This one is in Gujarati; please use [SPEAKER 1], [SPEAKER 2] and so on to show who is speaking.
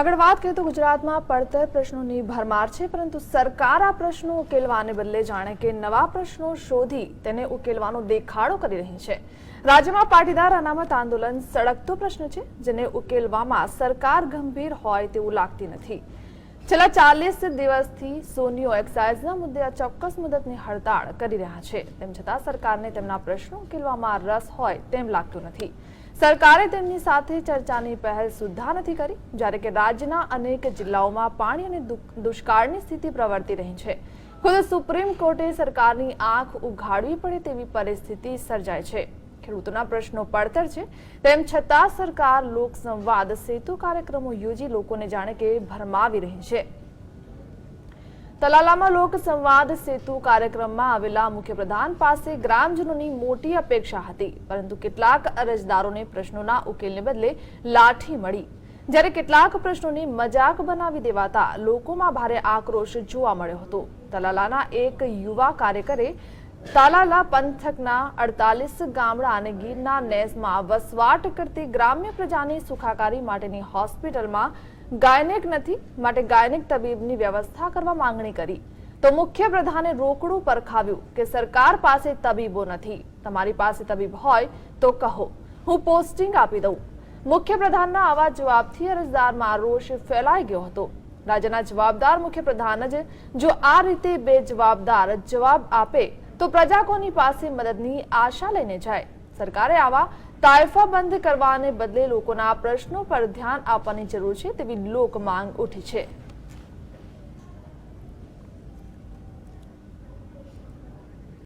[SPEAKER 1] આગળ વાત કરીએ તો ગુજરાતમાં પડતર પ્રશ્નોની ભરમાર છે, પરંતુ સરકાર આ પ્રશ્નો ઉકેલવાને બદલે જાણે કે નવા પ્રશ્નો શોધી તેને ઉકેલવાનો દેખાડો કરી રહી છે. રાજ્યમાં પાટીદાર અનામત આંદોલન સળગતો પ્રશ્ન છે, જેને ઉકેલવામાં સરકાર ગંભીર હોય તેવું લાગતી નથી. છેલ્લા ચાલીસ દિવસથી સોનીઓ એક્સાઇઝના મુદ્દે આ ચોક્કસ મુદતની હડતાળ કરી રહ્યા છે. તેમ છતાં સરકારને તેમના પ્રશ્નો ઉકેલવામાં રસ હોય તેમ લાગતું નથી. સરકારે તેમની સાથે ચર્ચાની પહેલ સુદ્ધા નથી કરી, જ્યારે કે રાજ્યના અનેક જિલ્લાઓમાં પાણી અને દુષ્કાળની સ્થિતિ પ્રવર્તી રહી છે. ખુદ સુપ્રીમ કોર્ટે સરકારની આંખ ઉઘાડવી પડે તેવી પરિસ્થિતિ સર્જાય છે. ખેડૂતોના પ્રશ્નો પડતર છે. તેમ છતાં સરકાર લોકસંવાદ સેતુ કાર્યક્રમો યોજી લોકોને જાણે કે ભરમાવી રહી છે. તલાલામાં લોકસંવાદ સેતુ કાર્યક્રમમાં આવેલા મુખ્યપ્રધાન પાસે ગ્રામજનોની મોટી અપેક્ષા હતી, પરંતુ કેટલાક અરજદારોને પ્રશ્નોના ઉકેલને બદલે લાઠી મળી. જ્યારે કેટલાક પ્રશ્નોની મજાક બનાવી દેવાતા લોકોમાં ભારે આક્રોશ જોવા મળ્યો હતો. તલાલાના એક યુવા કાર્યકરે તાલાલા પંથકના અડતાલીસ ગામડા અને ગીરના નેસમાં વસવાટ કરતી ગ્રામ્ય પ્રજાની સુખાકારી માટેની હોસ્પિટલમાં ગાયનેક નથી, માટે ગાયનેક તબીબની વ્યવસ્થા કરવા માંગણી કરી. તો મુખ્ય પ્રધાને રોકડું પરખાવ્યું કે સરકાર પાસે તબીબો નથી. તમારી પાસે તબીબ હોય તો કહો. હું પોસ્ટિંગ આપી દઉં. મુખ્ય પ્રધાનના આવા જવાબથી અરજદારમાં રોષ ફેલાઈ ગયો હતો. રાજ્યના જવાબદાર મુખ્ય પ્રધાન જ જો આ રીતે બે જવાબદાર જવાબ આપે તો પ્રજાકોની પાસે મદદની આશા લઈને જાય. સરકારે આવા તાયફા બંધ કરવાને બદલે લોકોના પ્રશ્નો પર ધ્યાન આપવાની જરૂર છે તેવી લોક માંગ ઉઠી છે.